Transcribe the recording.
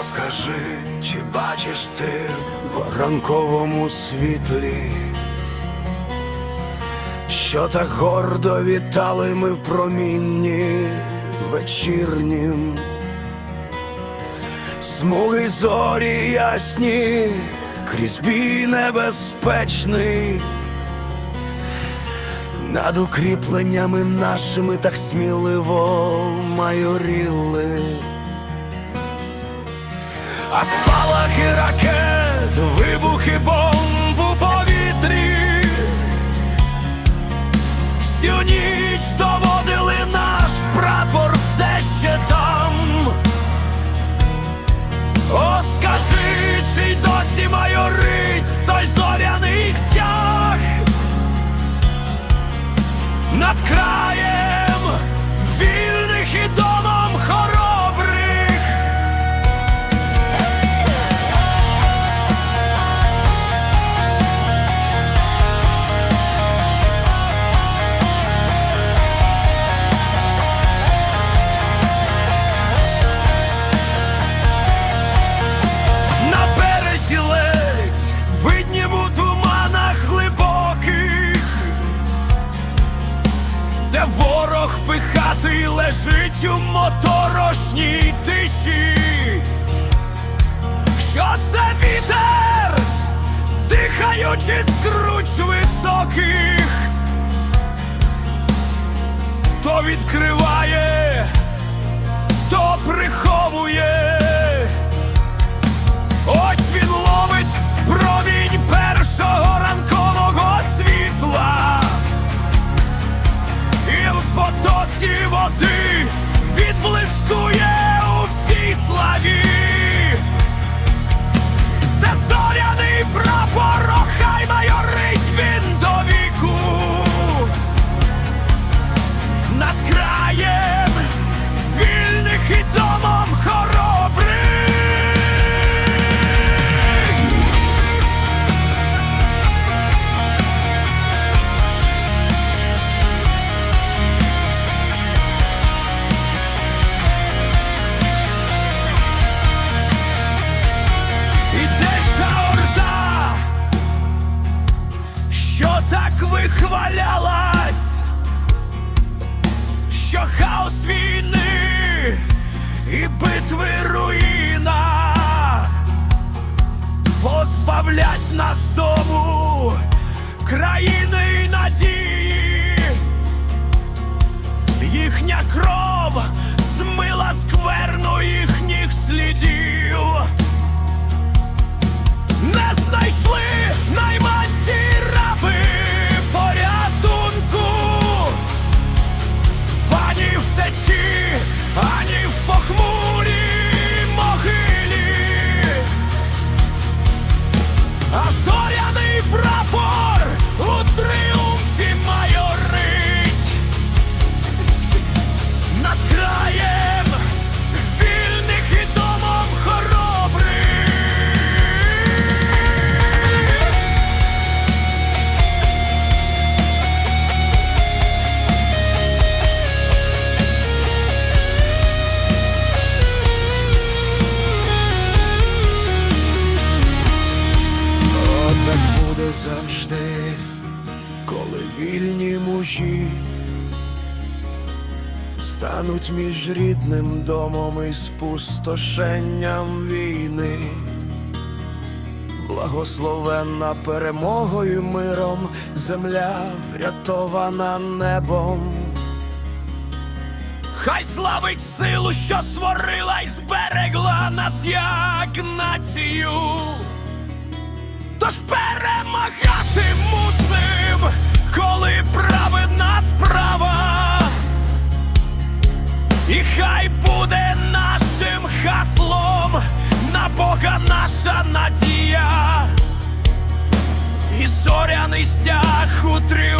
Розкажи, чи бачиш ти в ранковому світлі, що так гордо вітали ми в промінні вечірнім, смуги зорі ясні, крізь бій небезпечний. Над укріпленнями нашими так сміливо майоріли. А спалахи ракет, вибухи бомб у моторошній тиші. Що це вітер, дихаючи скруч високих, то відкриває, то приховує. Ось вихвалялась, що хаос війни і битви руїна. Позбавлять нас дому, країни коли вільні мужі стануть між рідним домом і спустошенням війни. Благословенна перемогою миром, земля врятована небом. Хай славить силу, що створила і зберегла нас як націю. Тож перемагати мусим, коли праведна справа. І хай буде нашим хаслом на Бога наша надія. І зоряний стяг у тріумфі